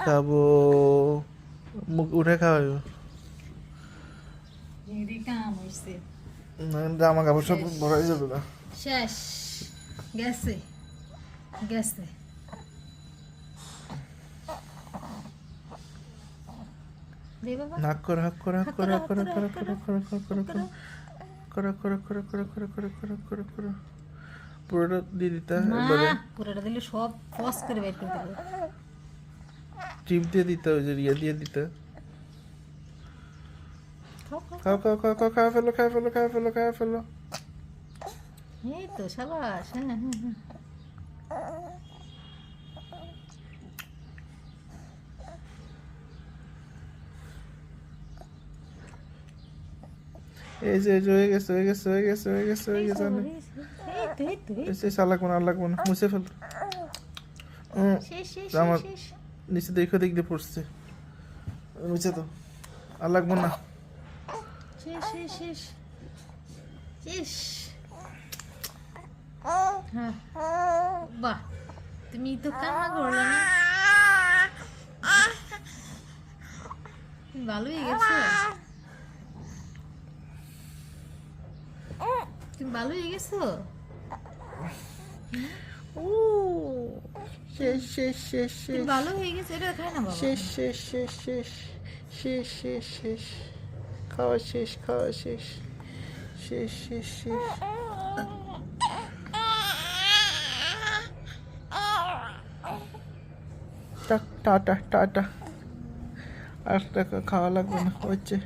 খাব মুখ উঠে খাওয়াবো জামা কাপড় সব ভরাই যাবে না শেষ গেছে গেছে নাক করে হাক করে হাক করে হাক করে করে করে করে করে করে করে করে করে করে করে করে করে করে করে করে পুরোটা দিয়ে দিতে পুরোটা দিলে সব ফস করে বের করে দেবো টিপ দিয়ে দিতে ওই যে ইয়ে দিয়ে দিতে খাও, খাও। খাও খাও খাও খাও খাওয়া ফেলো খাওয়া ফেলো খাওয়া ফেলো খাওয়া ফেলো এই তো সাবাস হ্যাঁ হ্যাঁ হ্যাঁ এই যে হয়ে গেছে হয়ে গেছে হয়ে গেছে হয়ে গেছে হয়ে গেছে। এই তো। এসে আর লাগবো না মুছে ফেল আমার-। নিচে দেখে দিয়ে পড়ছে। মুছে তো। আর লাগবো না। শেষ, শেষ, শেষ। শেষ। হ্যাঁ। বাহ তুমি তো কান্না করলে না? ভালোই গেছো। তুমি ভালোই গেছো। ও শেষ শেষ শেষ শেষ। ভালো হয়ে গেছো এটা খাই না বাবা। শেষ শেষ শেষ শেষ শেষ শেষ শেষ। খাওয়া শেষ খাওয়া শেষ। শেষ শেষ শেষ। টাটা টাটা আর টাকা খাওয়া লাগবে না হচ্ছে